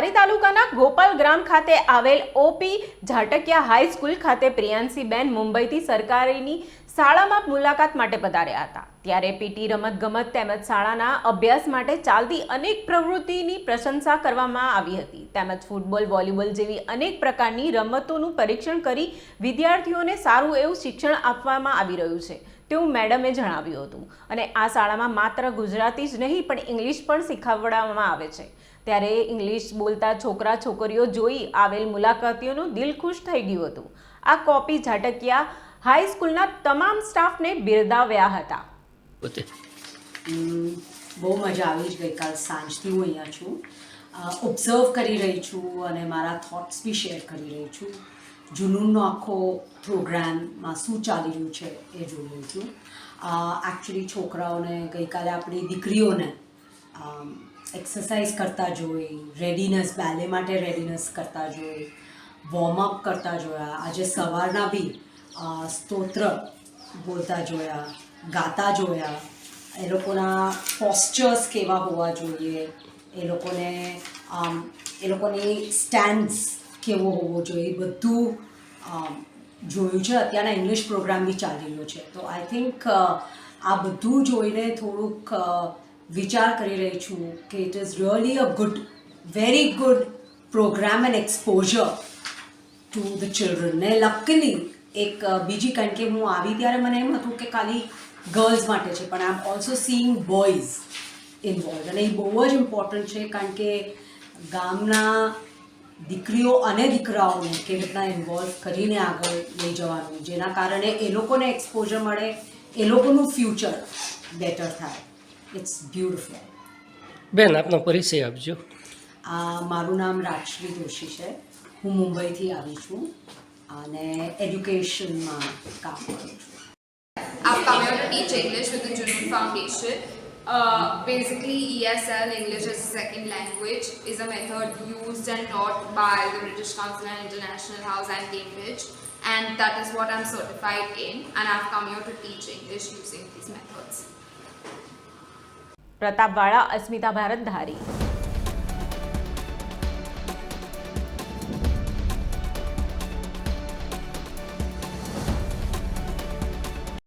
ધારી તાલુકાના ગોપાલ ગ્રામ ખાતે આવેલ ઓપી ઝાટકિયા હાઈસ્કૂલ ખાતે પ્રિયાંશીબેન મુંબઈથી સરકારીની શાળામાં મુલાકાત માટે પધાર્યા હતા. ત્યારે પીટી રમતગમત તેમજ શાળાના અભ્યાસ માટે ચાલતી અનેક પ્રવૃત્તિની પ્રશંસા કરવામાં આવી હતી. તેમજ ફૂટબોલ, વોલીબોલ જેવી અનેક પ્રકારની રમતોનું પરીક્ષણ કરી વિદ્યાર્થીઓને સારું એવું શિક્ષણ આપવામાં આવી રહ્યું છે, તેવું મેડમે જણાવ્યું હતું. અને આ શાળામાં માત્ર ગુજરાતી જ નહીં, પણ ઇંગ્લિશ પણ શીખવાડવામાં આવે છે. ત્યારે ઇંગ્લિશ બોલતા છોકરા છોકરીઓ જોઈ આવેલ મુલાકાતીઓનું દિલ ખુશ થઈ ગયું હતું. આ કોપી ઝાટકિયા હાઈસ્કૂલના તમામ સ્ટાફને બિરદાવ્યા હતા. બહુ મજા આવી જ ગઈકાલ સાંજથી હું અહીંયા છું. ઓબ્ઝર્વ કરી રહી છું અને મારા થોટ્સ બી શેર કરી રહી છું. જુનૂનનો આખો પ્રોગ્રામમાં શું ચાલી રહ્યું છે એ જોઈ રહી છું. એકચ્યુઅલી છોકરાઓને ગઈકાલે આપણી દીકરીઓને એક્સરસાઇઝ કરતા જોઈ રેડીનેસ બેલે માટે રેડીનેસ કરતા જોઈ વોર્મઅપ કરતા જોયા. આજે સવારના બી સ્તોત્ર બોલતા જોયા ગાતા જોયા. એ લોકોના પોસ્ચર્સ કેવા હોવા જોઈએ? એ લોકોને આમ, એ લોકોની સ્ટેન્ડ્સ કેવો હોવો જોઈએ? બધું જોયું છે. અત્યારના ઇંગ્લિશ પ્રોગ્રામ બી ચાલી રહ્યો છે. તો આઈ થિંક આ બધું જોઈને થોડુંક વિચાર કરી રહી છું કે it is really a good very good program and exposure to the children ને લકલી એક બીજી કારણ કે હું આવી ત્યારે મને એમ હતું કે ખાલી ગર્લ્સ માટે છે પણ I am also seeing boys involve અને એ બહુ જ ઇમ્પોર્ટન્ટ છે કારણ કે ગામના દીકરીઓ અને દીકરાઓને કેવી રીતના ઇન્વોલ્વ કરીને આગળ લઈ જવાનું જેના કારણે એ લોકોને એક્સપોઝર મળે એ લોકોનું ફ્યુચર બેટર થાય. ઇટ્સ બ્યુટિફુલ બેન આપનો પરિચય આપજો. આ મારું નામ રાજશ્રી જોશી છે. હું મુંબઈથી આવી છું. અને એજ્યુકેશનમાં કામ કરું છું to teach English with the Junoon Foundation. Uh, basically, ESL, English as a second language, is a method used and taught by the British Council and International House and Cambridge, and that is what I'm certified in. And I've come here to teach English using these methods. પ્રતાપવાળા અસ્મિતા ભારત ધારી